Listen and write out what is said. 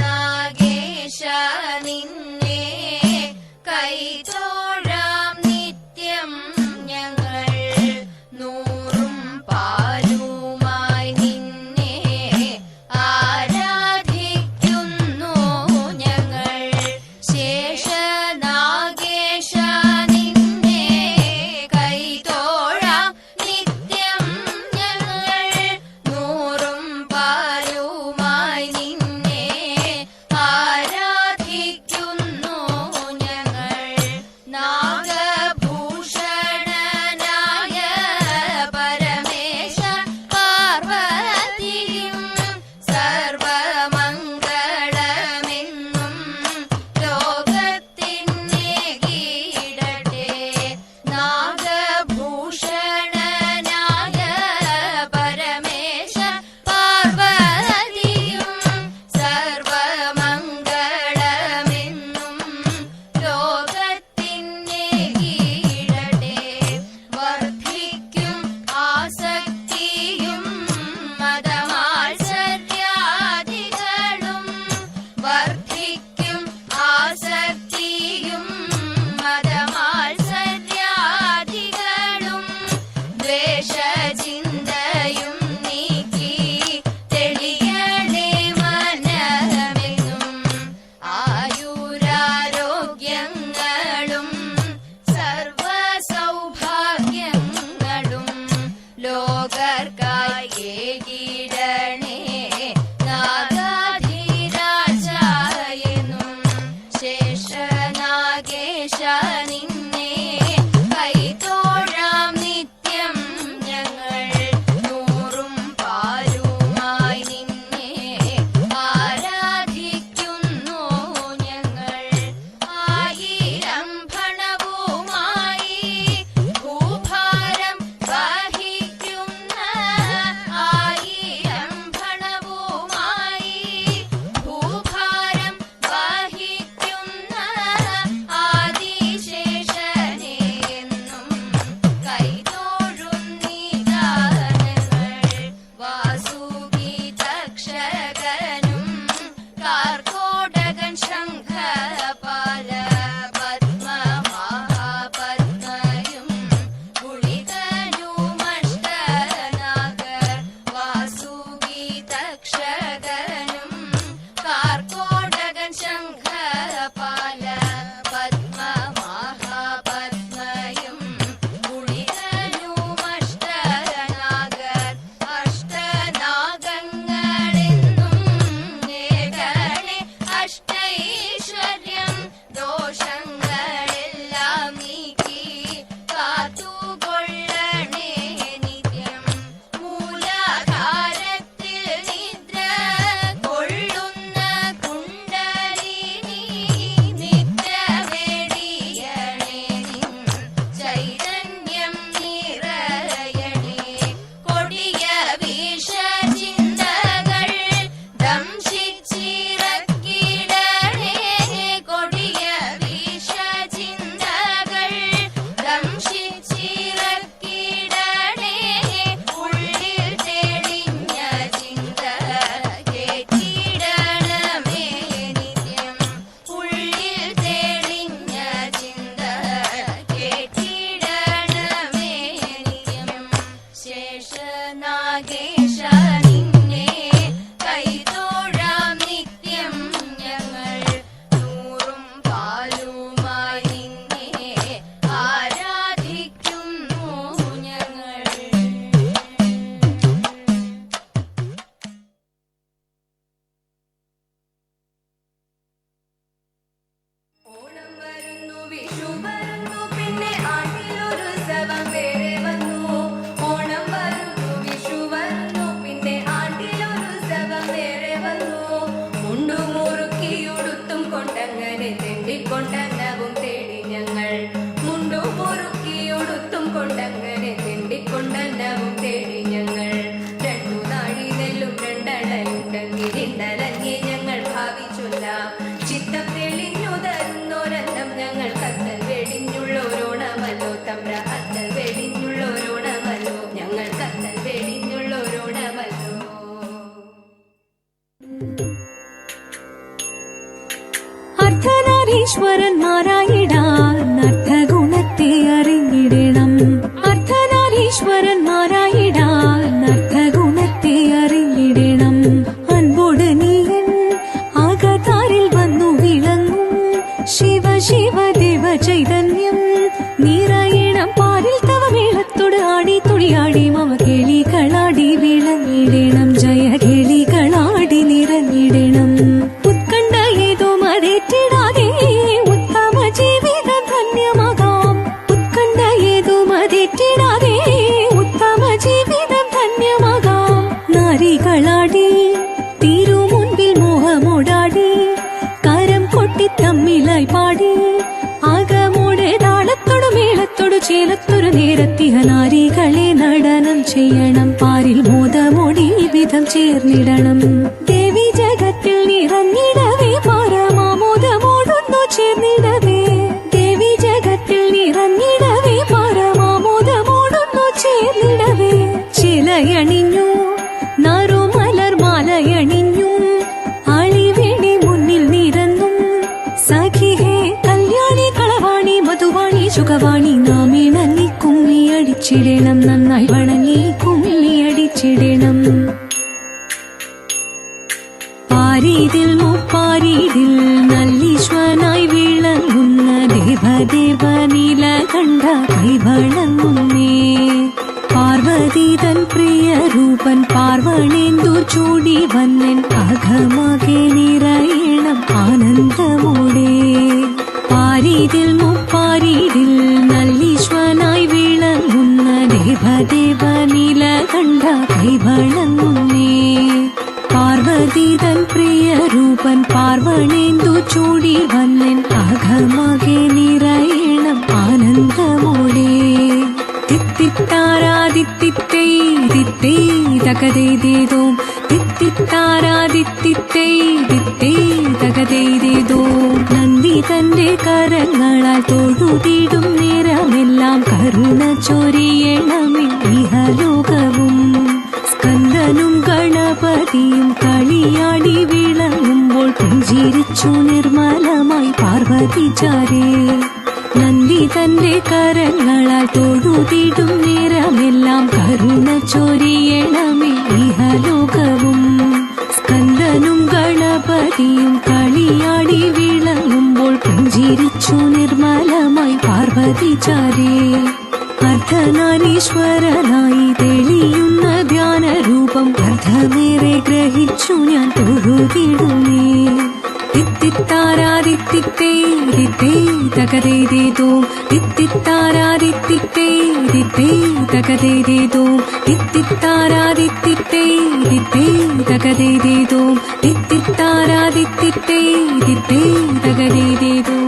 नागेश അർദ്ധനാരീശ്വരന്മാരായിടാൻ നേരത്തിഹ നാരികളെ നടനം ചെയ്യണം. പാരിൽ മോദമോടി വിധം ചേർന്നിടണം. അടിച്ചിടണം നന്നായി വണങ്ങി കുമ്മി അടിച്ചിടണം. പാരീതിൽ മുപ്പാരീതിൽ നല്ലീശ്വനായി വിളങ്ങുന്ന ദേവദേവ നീല കണ്ട കൈവളങ്ങുന്നേ പാർവതി തൻ പ്രിയ രൂപൻ പാർവണേന്ദു ചൂടി വന്നൻ അഘമാകെ നിറയണം ആനന്ദമോടെ. പാരീതിൽ കണ്ട കൈവളങ്ങുന്നേ പാർവതി തൻ പ്രിയ രൂപൻ പാർവണേന്തു ചൂടി വന്നൻ അഘമാകെ നിറയണം ആനന്ദമോടെ. തിത്തിത്താരാദിത്തിത്തേ ദിത്തേ തകതേതേതോ തിത്തിത്താരാദിത്തിത്തേ ദിത്തേ തകതേതേതോ നന്ദി തന്റെ കരങ്ങളാൽ തൊഴുതിടും നിറമെല്ലാം കരുണ ചൊരിയണമേ പാർവതി നന്ദി തന്റെ കരങ്ങളാൽ തൊഴുതിടും നേരമെല്ലാം കരുണ ചൊരിയണമേ ഇഹലോകവും. സ്കന്ദനും ഗണപതിയും കളിയാടി വിളങ്ങുമ്പോൾ പുഞ്ചിരിച്ചു നിർമ്മലമായി പാർവതി ചാരേ അർദ്ധനാരീശ്വരനായി തെളിയുന്ന ധ്യാനരൂപം അർദ്ധമേറെ ഗ്രഹിച്ചു ഞാൻ തൊഴുതിടുന്നേ. தித்தாராதித்தித்தே ரித்தே தகதே தேதோ தித்தித்தாராதித்தித்தே ரித்தே தகதே தேதோ தித்தித்தாராதித்தித்தே ரித்தே தகதே தேதோ தித்தித்தாராதித்தித்தே ரித்தே தகதே தேதோ